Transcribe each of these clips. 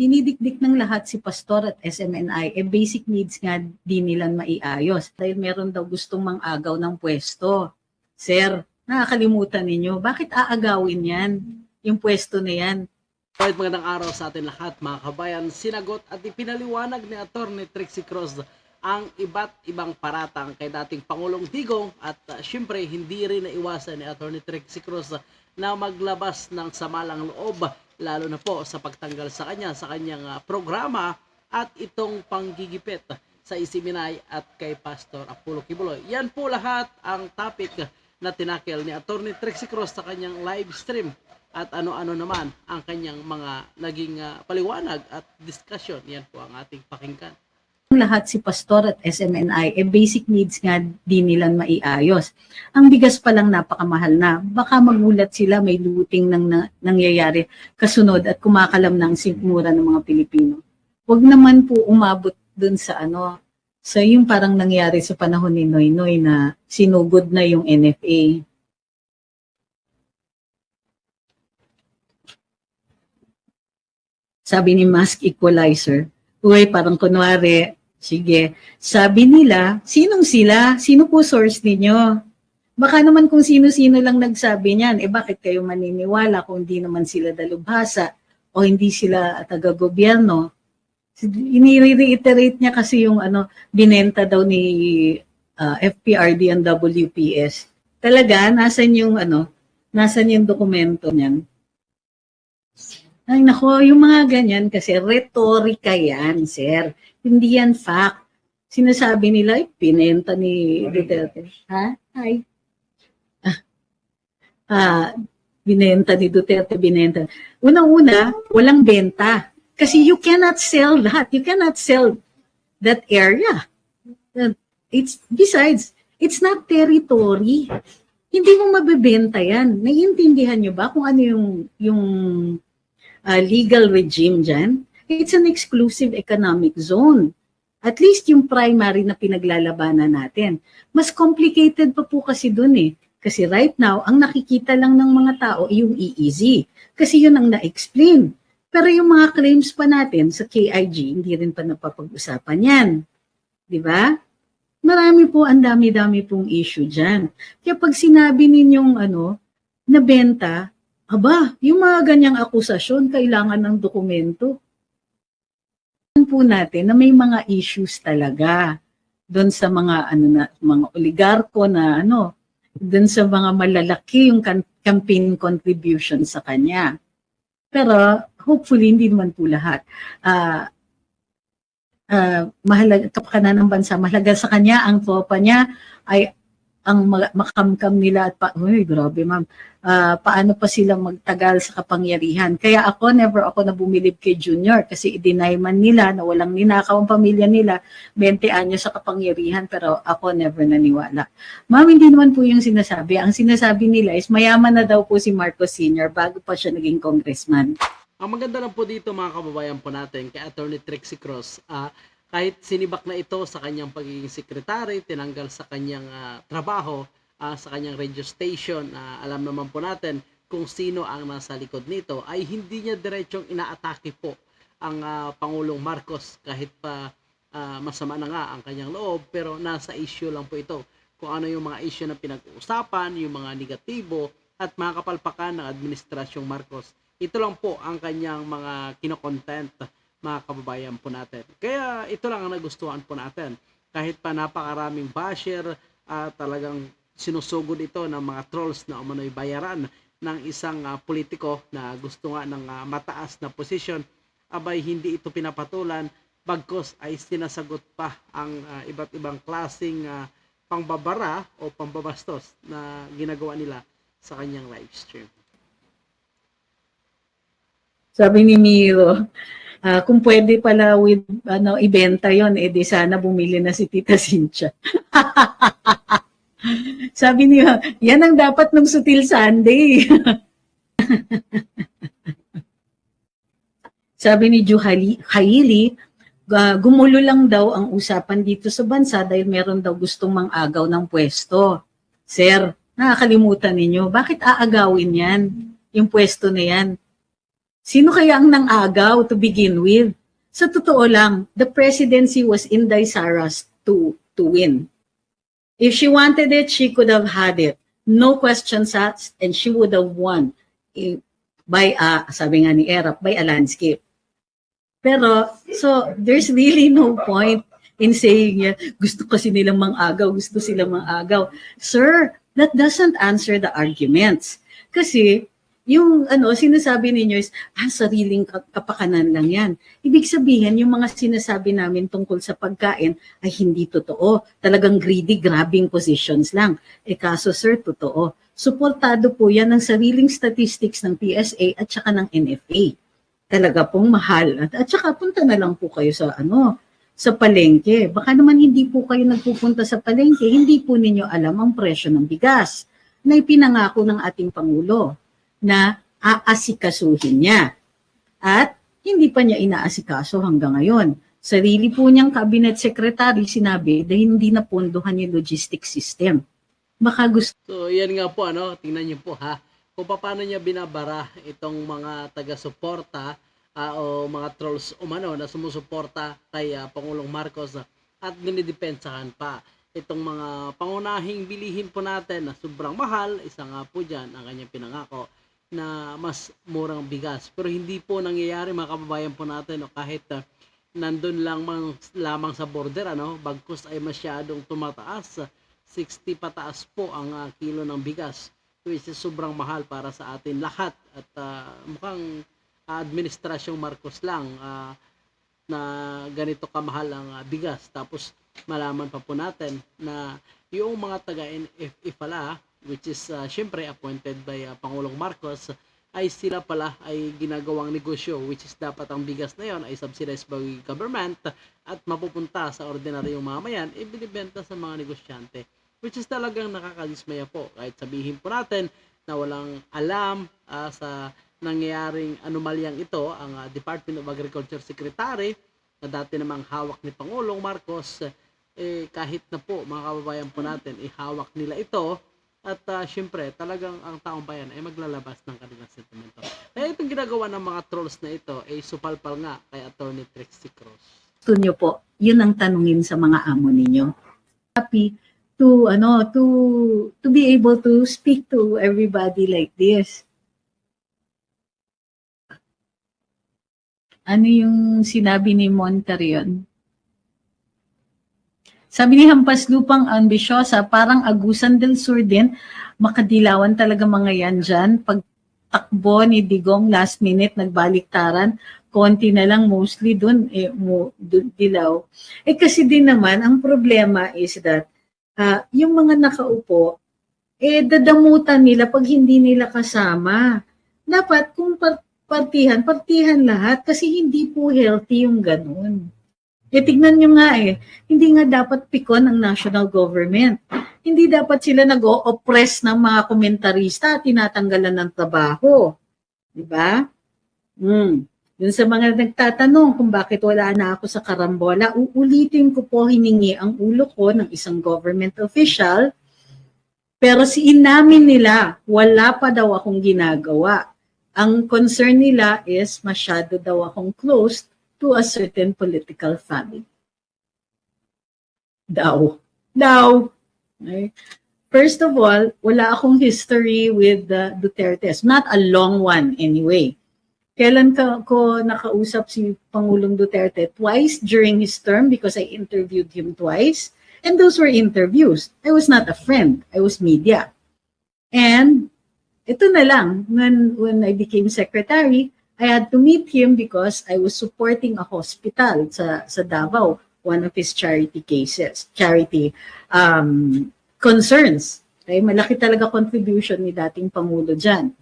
dinidikdik ng lahat si Pastor at SMNI, eh basic needs nga di nila maiayos. Dahil meron daw gustong mang-agaw ng pwesto. Sir, nakakalimutan ninyo, bakit aagawin yan? Yung pwesto na yan. Kahit magandang araw sa atin lahat mga kabayan, sinagot at ipinaliwanag ni Atty. Trixie Cross ang iba't ibang paratang kay dating Pangulong Digong at uh, syempre hindi rin naiwasan ni Atty. Trixie Cross na maglabas ng samalang loob lalo na po sa pagtanggal sa kanya sa kanyang uh, programa at itong panggigipit sa Isiminay at kay Pastor Apollo Kibuloy. Yan po lahat ang topic na tinakil ni Atty. Trixie Cross sa kanyang live stream at ano-ano naman ang kanyang mga naging uh, paliwanag at discussion. Yan po ang ating pakinggan. Lahat si Pastor at SMNI, eh basic needs nga di nila maiayos. Ang bigas pa lang napakamahal na. Baka magulat sila may looting nang na, nangyayari kasunod at kumakalam ng sikmura ng mga Pilipino. Huwag naman po umabot dun sa ano, sa yung parang nangyari sa panahon ni Noy Noy na sinugod na yung NFA. Sabi ni Mask Equalizer, Uy, parang kunwari, sige, sabi nila, sinong sila? Sino po source ninyo? Baka naman kung sino-sino lang nagsabi niyan, eh bakit kayo maniniwala kung hindi naman sila dalubhasa o hindi sila taga-gobyerno? Ini-reiterate niya kasi yung ano, binenta daw ni uh, FPRD ang WPS. Talaga, nasan yung ano, nasan yung dokumento niyan? Ay nako, yung mga ganyan kasi retorika yan, sir. Hindi yan fact. Sinasabi nila, pinenta ni Duterte. Ha? Ay. Ah, ah, binenta ni Duterte, binenta. Unang-una, walang benta. Kasi you cannot sell that. You cannot sell that area. It's, besides, it's not territory. Hindi mo mabibenta yan. Naiintindihan nyo ba kung ano yung, yung uh, legal regime dyan, it's an exclusive economic zone. At least yung primary na pinaglalabanan natin. Mas complicated pa po kasi dun eh. Kasi right now, ang nakikita lang ng mga tao yung EEZ. Kasi yun ang na-explain. Pero yung mga claims pa natin sa KIG, hindi rin pa napapag-usapan yan. Di ba? Marami po, ang dami-dami pong issue dyan. Kaya pag sinabi ninyong ano, nabenta, Aba, yung mga ganyang akusasyon, kailangan ng dokumento. po natin na may mga issues talaga doon sa mga ano na mga oligarko na ano doon sa mga malalaki yung campaign contribution sa kanya. Pero hopefully hindi naman po lahat. Uh, uh, mahalaga kapakanan ng bansa, mahalaga sa kanya ang tropa niya ay ang makamkam nila at pa, uy, grabe ma'am, uh, paano pa sila magtagal sa kapangyarihan. Kaya ako, never ako na bumilib kay Junior kasi i-deny man nila na walang ninakaw ang pamilya nila, 20 anyo sa kapangyarihan, pero ako never naniwala. Ma'am, hindi naman po yung sinasabi. Ang sinasabi nila is mayaman na daw po si Marcos Sr. bago pa siya naging congressman. Ang maganda lang po dito mga kababayan po natin kay Attorney Trixie Cross, uh, kahit sinibak na ito sa kanyang pagiging sekretary, tinanggal sa kanyang uh, trabaho, uh, sa kanyang radio station, uh, alam naman po natin kung sino ang nasa likod nito, ay hindi niya diretsong inaatake po ang uh, Pangulong Marcos kahit pa uh, masama na nga ang kanyang loob, pero nasa issue lang po ito. Kung ano yung mga issue na pinag-uusapan, yung mga negatibo, at mga kapalpakan ng Administrasyong Marcos. Ito lang po ang kanyang mga kinokontent mga kababayan po natin. Kaya ito lang ang nagustuhan po natin. Kahit pa napakaraming basher, uh, talagang sinusugod ito ng mga trolls na umano'y bayaran ng isang uh, politiko na gusto nga ng uh, mataas na posisyon, abay hindi ito pinapatulan, bagkos ay sinasagot pa ang uh, iba't ibang klasing uh, pangbabara o pambabastos na ginagawa nila sa kanyang live stream. Sabi ni Miro, uh, kung pwede pala with ano ibenta yon eh di sana bumili na si Tita Cynthia. Sabi niya, yan ang dapat ng Sutil Sunday. Sabi ni Juhali, Haili, uh, gumulo lang daw ang usapan dito sa bansa dahil meron daw gustong mang-agaw ng pwesto. Sir, nakakalimutan ninyo, bakit aagawin yan? Yung pwesto na yan? Sino kaya ang nang-agaw to begin with? Sa totoo lang, the presidency was Inday Saras to, to win. If she wanted it, she could have had it. No questions asked, and she would have won by, a, sabi nga ni Erap, by a landscape. Pero, so, there's really no point in saying, yeah, gusto kasi nilang mang-agaw, gusto silang mang-agaw. Sir, that doesn't answer the arguments. Kasi, yung ano, sinasabi ninyo is, ah, sariling ka- kapakanan lang yan. Ibig sabihin, yung mga sinasabi namin tungkol sa pagkain ay hindi totoo. Talagang greedy, grabbing positions lang. Eh kaso sir, totoo. Suportado po yan ng sariling statistics ng PSA at saka ng NFA. Talaga pong mahal. At, at saka punta na lang po kayo sa ano, sa palengke. Baka naman hindi po kayo nagpupunta sa palengke, hindi po ninyo alam ang presyo ng bigas na ipinangako ng ating Pangulo na aasikasuhin niya. At hindi pa niya inaasikaso hanggang ngayon. Sarili po niyang cabinet secretary sinabi na hindi na pondohan yung logistics system. Baka gusto So, yan nga po, ano, tingnan niyo po ha, kung paano niya binabara itong mga taga-suporta ah, o mga trolls umano na sumusuporta kay ah, Pangulong Marcos ah, at dinidepensahan pa itong mga pangunahing bilihin po natin na sobrang mahal, isa nga po dyan ang kanyang pinangako na mas murang bigas. Pero hindi po nangyayari mga kababayan po natin no, kahit ah, nandun lang mang, lamang sa border ano, bagkus ay masyadong tumataas. 60 pataas po ang ah, kilo ng bigas which is sobrang mahal para sa atin lahat at ah, mukhang administrasyong Marcos lang ah, na ganito kamahal ang ah, bigas tapos malaman pa po natin na yung mga taga NFA pala which is ah, syempre appointed by ah, Pangulong Marcos ay sila pala ay ginagawang negosyo which is dapat ang bigas na yon ay subsidized by government at mapupunta sa ordinaryong mamayan ibinibenta sa mga negosyante which is talagang nakakadismaya po. Kahit sabihin po natin na walang alam ah, sa nangyayaring anomalyang ito ang ah, Department of Agriculture Secretary na dati namang hawak ni Pangulong Marcos eh kahit na po mga kababayan po natin ihawak nila ito at ah, syempre talagang ang taong bayan ay maglalabas ng kanilang sentimento. Kaya itong ginagawa ng mga trolls na ito ay supalpal nga kay Attorney Trixie Cruz. nyo po, yun ang tanungin sa mga amo ninyo. Happy to ano to to be able to speak to everybody like this. Ano yung sinabi ni Montarion? Sabi ni Hampas Lupang ambisyosa, parang Agusan del Sur din, makadilawan talaga mga yan dyan. Pag takbo ni Digong last minute, nagbaliktaran, konti na lang mostly dun, eh, mo, dun, dilaw. Eh kasi din naman, ang problema is that, ah, yung mga nakaupo, eh dadamutan nila pag hindi nila kasama. Dapat kung par- partihan, partihan lahat kasi hindi po healthy yung ganun. Eh tignan nyo nga eh, hindi nga dapat pikon ang national government. Hindi dapat sila nag-o-oppress ng mga komentarista at tinatanggalan ng trabaho. Di ba? Hmm. Yun sa mga nagtatanong kung bakit wala na ako sa karambola, uulitin ko po hiningi ang ulo ko ng isang government official, pero si inamin nila, wala pa daw akong ginagawa. Ang concern nila is masyado daw akong close to a certain political family. Daw. Daw. Okay. First of all, wala akong history with the Dutertes. Not a long one anyway. Kailan ka, ko nakausap si Pangulong Duterte? Twice during his term because I interviewed him twice. And those were interviews. I was not a friend. I was media. And ito na lang, when, when I became secretary, I had to meet him because I was supporting a hospital sa, sa Davao, one of his charity cases, charity um, concerns. Okay? Malaki talaga contribution ni dating Pangulo dyan.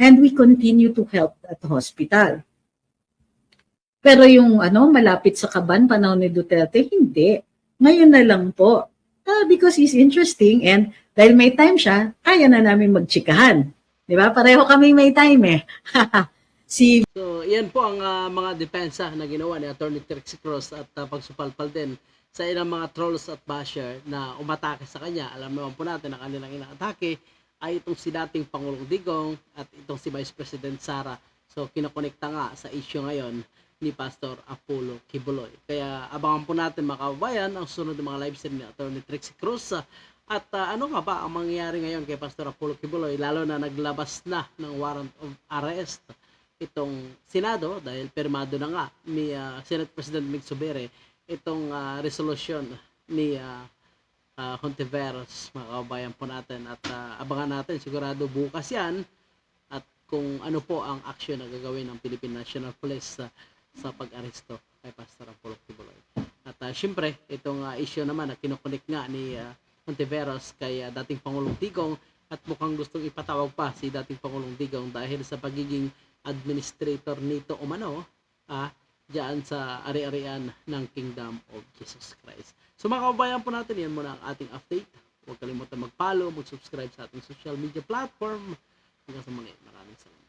And we continue to help at hospital. Pero yung ano, malapit sa kaban, panahon ni Duterte, hindi. Ngayon na lang po. Ah, because he's interesting and dahil may time siya, kaya na namin magtsikahan. Di ba? Pareho kami may time eh. si So, yan po ang ah, mga depensa na ginawa ni Attorney Trixie Cross at ah, pagsupalpal din sa ilang mga trolls at basher na umatake sa kanya. Alam naman po natin na kanilang inaatake ay itong si dating Pangulong Digong at itong si Vice President Sara. So kinokonekta nga sa issue ngayon ni Pastor Apollo Kibuloy. Kaya abangan po natin mga kababayan ang sunod ng mga live stream ni Atty. Trixie Cruz. ah, At ah, ano nga ba ang mangyayari ngayon kay Pastor Apollo Kibuloy lalo na naglabas na ng warrant of arrest itong Senado dahil permado na nga ni ah, Senate President Mig Subere itong ah, resolution ni uh, uh, Hontiveros, mga kababayan po natin. At ah, abangan natin sigurado bukas yan. At kung ano po ang action na gagawin ng Philippine National Police sa, sa pag-aresto kay Pastor Apollo Kibuloy. At uh, syempre, itong ah, issue naman na kinukunik nga ni ah, Hontiveros kay ah, dating Pangulong Digong. At mukhang gustong ipatawag pa si dating Pangulong Digong dahil sa pagiging administrator nito umano ah, diyan sa ari-arian ng Kingdom of Jesus Christ. So mga kababayan po natin, yan muna ang ating update. Huwag kalimutan mag-follow, mag-subscribe sa ating social media platform. Hanggang sa muli, maraming salamat.